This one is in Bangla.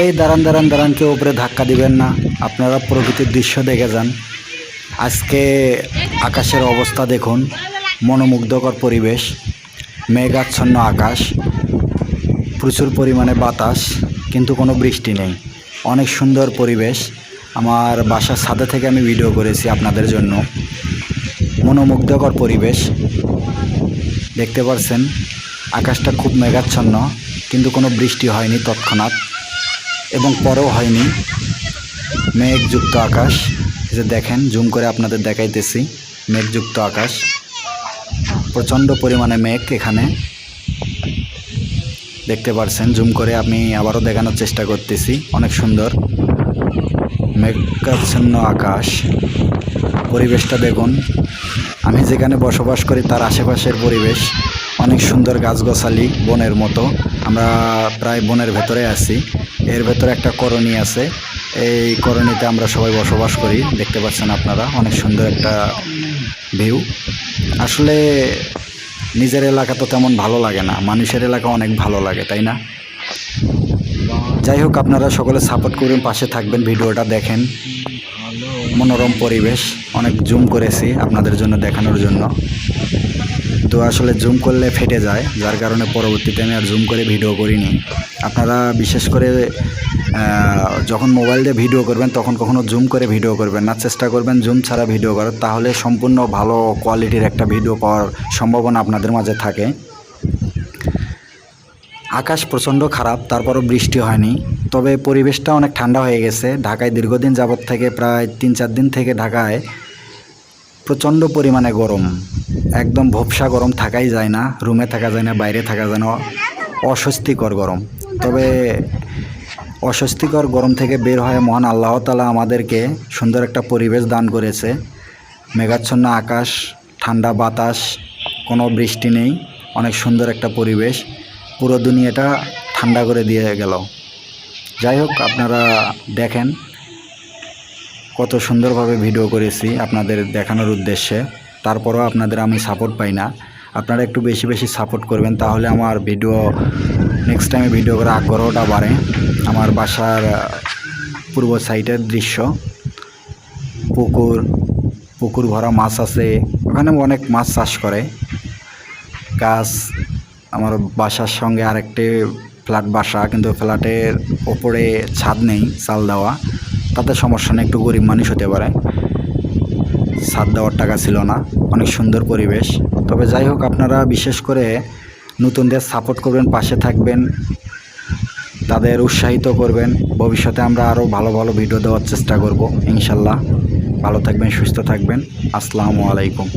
এই দাঁড়ান দাঁড়ান দাঁড়ান, কেউ উপরে ধাক্কা দিবেন না। আপনারা প্রকৃতির দৃশ্য দেখে যান। আজকে আকাশের অবস্থা দেখুন, মনোমুগ্ধকর পরিবেশ, মেঘাচ্ছন্ন আকাশ, প্রচুর পরিমাণে বাতাস, কিন্তু কোনো বৃষ্টি নেই। অনেক সুন্দর পরিবেশ। আমার বাসার ছাদে থেকে আমি ভিডিও করেছি আপনাদের জন্য। মনোমুগ্ধকর পরিবেশ। দেখতে পারছেন, আকাশটা খুব মেঘাচ্ছন্ন, কিন্তু কোনো বৃষ্টি হয়নি তৎক্ষণাৎ। এবং পরেও হয়নি। মেঘযুক্ত আকাশ। যে দেখেন, জুম করে আপনাদের দেখাইতেছি, মেঘযুক্ত আকাশ। প্রচণ্ড পরিমাণে মেঘ এখানে। দেখতে পারছেন, জুম করে আমি আবারও দেখানোর চেষ্টা করতেছি। অনেক সুন্দর। মেঘাচ্ছন্ন আকাশ। পরিবেশটা দেখুন। আমি যেখানে বসবাস করি, তার আশেপাশের পরিবেশ। অনেক সুন্দর গাছগাছালি, বনের মতো। আমরা প্রায় বনের ভেতরে আছি। এর ভেতরে একটা করণী আছে। এই করণীতে আমরা সবাই বসবাস করি, দেখতে পাচ্ছেন আপনারা, অনেক সুন্দর একটা ভিউ আসলে নিজের এলাকা তো তেমন ভালো লাগে না, মানুষের এলাকা অনেক ভালো লাগে, তাই না? যাই হোক, আপনারা সকলে সাপোর্ট করুন, পাশে থাকবেন, ভিডিওটা দেখেন। মনোরম পরিবেশ, অনেক জুম করেছি আপনাদের জন্য দেখানোর জন্য। তো আসলে জুম করলে ফেটে যায়, যার কারণে পরবর্তীতে আমি আর জুম করে ভিডিও করিনি। আপনারা বিশেষ করে যখন মোবাইল দিয়ে ভিডিও করবেন, তখন কখনো জুম করে ভিডিও করবেন না। চেষ্টা করবেন জুম ছাড়া ভিডিও করার, তাহলে সম্পূর্ণ ভালো কোয়ালিটির একটা ভিডিও পাওয়ার সম্ভাবনা আপনাদের মাঝে থাকে। আকাশ প্রচণ্ড খারাপ, তারপরও বৃষ্টি হয়নি। তবে পরিবেশটা অনেক ঠান্ডা হয়ে গেছে। ঢাকায় দীর্ঘদিন যাবৎ থেকে প্রায় তিন চার দিন থেকে ঢাকায় প্রচণ্ড পরিমাণে গরম। একদম ভোপসা গরম থাকাই যায় না, রুমে থাকা যায় না, বাইরে থাকা যায় না। অস্বস্তিকর গরম। তবে অস্বস্তিকর গরম থেকে বের হয়ে মহান আল্লাহ তালা আমাদেরকে সুন্দর একটা পরিবেশ দান করেছে। মেঘাচ্ছন্ন আকাশ, ঠান্ডা বাতাস, কোনো বৃষ্টি নেই, অনেক সুন্দর একটা পরিবেশ। পুরো দুনিয়াটা ঠান্ডা করে দিয়ে গেল। যাই হোক, আপনারা দেখেন কত সুন্দরভাবে ভিডিও করেছি আপনাদের দেখানোর উদ্দেশ্যে। তারপরও আপনাদের আমি সাপোর্ট পাই না। আপনারা একটু বেশি বেশি সাপোর্ট করবেন, তাহলে আমার ভিডিও নেক্সট টাইমে ভিডিও করার আগ্রহটা বাড়ে। আমার বাসার পূর্ব সাইডের দৃশ্য। পুকুর পুকুর ভরা মাছ আছে। ওখানে অনেক মাছ চাষ করে। গাছ, আমার বাসার সঙ্গে আরেকটি ফ্ল্যাট বাসা, কিন্তু ফ্ল্যাটের ওপরে ছাদ নেই চাল দেওয়া। তাতে সমস্যা নেই, একটু গরিব মানুষ হতে পারে। ছাদ দেওয়ার টাকা ছিল না, অনেক সুন্দর পরিবেশ। তবে যাই হোক, আপনারা বিশেষ করে নতুনদের সাপোর্ট করবেন, পাশে থাকবেন, তাদের উৎসাহিত করবেন। ভবিষ্যতে আমরা আরও ভালো ভালো ভিডিও দেওয়ার চেষ্টা করব, ইনশাল্লাহ। ভালো থাকবেন, সুস্থ থাকবেন। আসসালামু আলাইকুম।